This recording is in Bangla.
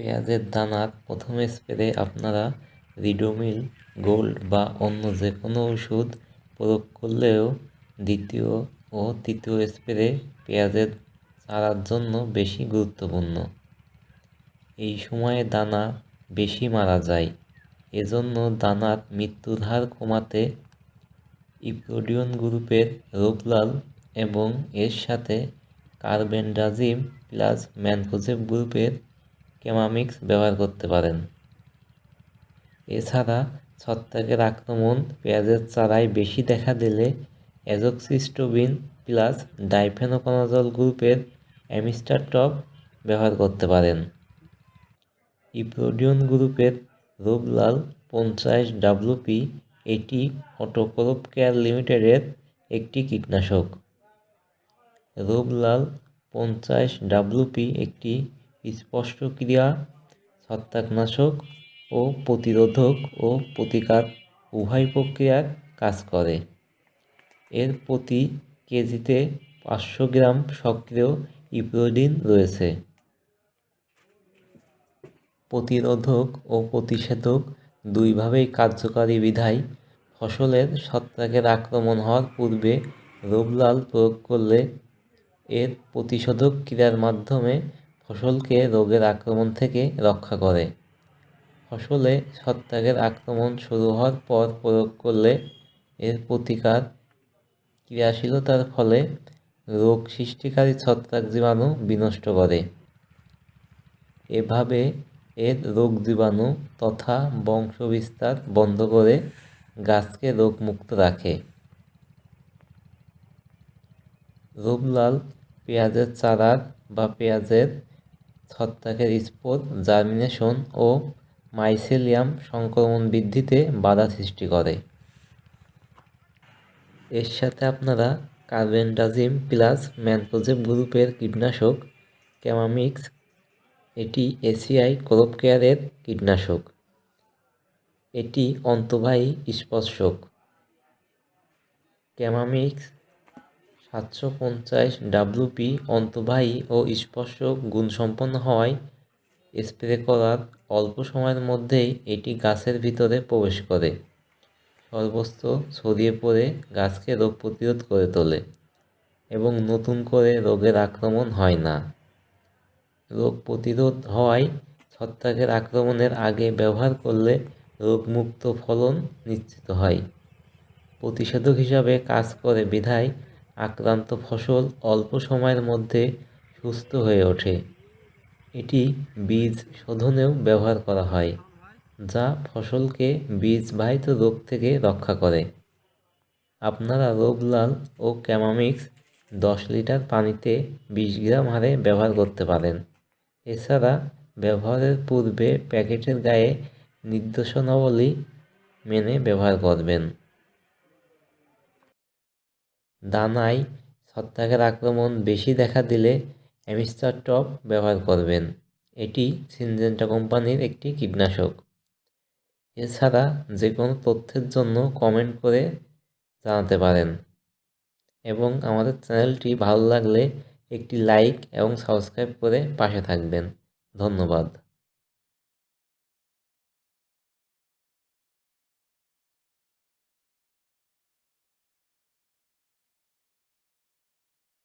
পেঁয়াজের দানার প্রথম স্প্রে আপনারা রিডোমিল, গোল্ড বা অন্য যে কোনো ওষুধ প্রয়োগ করলেও দ্বিতীয় ও তৃতীয় স্প্রে পেঁয়াজের চারার জন্য বেশি গুরুত্বপূর্ণ। এই সময়ে দানা বেশি মারা যায়। এজন্য দানার মৃত্যুর হার কমাতে ইপ্রোডিয়ন গ্রুপের রোগলাল এবং এর সাথে কার্বেন্ডাজিম প্লাস ম্যানকোজেব গ্রুপের কেমামিক্স ব্যবহার করতে পারেন। এছাড়া ছত্রাকের আক্রমণ পেঁয়াজের চারায় বেশি দেখা দিলে অ্যাজোক্সিস্টোবিন প্লাস ডাইফেনোকোনাজল গ্রুপের অ্যামিস্টার টপ ব্যবহার করতে পারেন। ইপ্রোডিয়ন গ্রুপের রূপলাল পঞ্চাশ ডাব্লুপি এটি অটোক্রপ কেয়ার লিমিটেডের একটি কীটনাশক। রূপলাল পঞ্চাশ ডাব্লুপি একটি স্পষ্ট ক্রিয়া ছত্রাকনাশক ও প্রতিরোধক ও প্রতিকার উভয় প্রক্রিয়ার কাজ করে। এর প্রতি কেজিতে পাঁচশো গ্রাম সক্রিয় ইপ্রোডিন রয়েছে। প্রতিরোধক ও প্রতিষেধক দুইভাবেই কার্যকারী বিধায় ফসলের ছত্রাকের আক্রমণ হওয়ার পূর্বে রোগলাল প্রয়োগ করলে এর প্রতিষেধক ক্রিয়ার মাধ্যমে ফসলকে রোগের আক্রমণ থেকে রক্ষা করে। ফসলে ছত্রাকের আক্রমণ শুরু হওয়ার পর প্রয়োগ করলে এর প্রতিকার ক্রিয়াশীলতার ফলে রোগ সৃষ্টিকারী ছত্রাক জীবাণু বিনষ্ট করে। এভাবে এর রোগ জীবাণু তথা বংশবিস্তার বন্ধ করে গাছকে রোগমুক্ত রাখে। রূপলাল পেঁয়াজের চারার বা পেঁয়াজের ছত্রাকের স্পোর জার্মিনেশন ও মাইসেলিয়াম সংক্রমণ বৃদ্ধিতে বাধা সৃষ্টি করে। এর সাথে আপনারা কার্বেন্ডাজিম প্লাস ম্যানকোজেব গ্রুপের কীটনাশক ক্যামামিক্স, এটি এসিআই ক্রপ কেয়ারের কীটনাশক। এটি অন্তবাহী স্পর্শক। ক্যামামিক্স সাতশো পঞ্চাশ ডাব্লুপি অন্তবাহী ও স্পর্শক গুণসম্পন্ন হওয়ায় স্প্রে করার অল্প সময়ের মধ্যেই এটি গাছের ভিতরে প্রবেশ করে। সর্বস্ত ছড়িয়ে পড়ে গাছকে রোগ প্রতিরোধ করে তোলে এবং নতুন করে রোগের আক্রমণ হয় না। রোগ প্রতিরোধ হওয়ায় ছত্রাকের আক্রমণের আগে ব্যবহার করলে রোগমুক্ত ফলন নিশ্চিত হয়। প্রতিষেধক হিসাবে কাজ করে বিধায় আক্রান্ত ফসল অল্প সময়ের মধ্যে সুস্থ হয়ে ওঠে। এটি বীজ শোধনেও ব্যবহার করা হয়, যা ফসলকে বীজবাহিত রোগ থেকে রক্ষা করে। আপনারা রোগলাল ও ক্যামামিক্স দশ লিটার পানিতে বিশ গ্রাম হারে ব্যবহার করতে পারেন। এছাড়া ব্যবহারের পূর্বে প্যাকেটের গায়ে নির্দেশনাবলী মেনে ব্যবহার করবেন। দানায় ছত্রাকের আক্রমণ বেশি দেখা দিলে অ্যামিস্টার টপ ব্যবহার করবেন। এটি সিনজেন্টা কোম্পানির একটি কীটনাশক। এছাড়া যে কোনো তথ্যের জন্য কমেন্ট করে জানাতে পারেন। এবং আমাদের চ্যানেলটি ভালো লাগলে একটি লাইক এবং সাবস্ক্রাইব করে পাশে থাকবেন। ধন্যবাদ।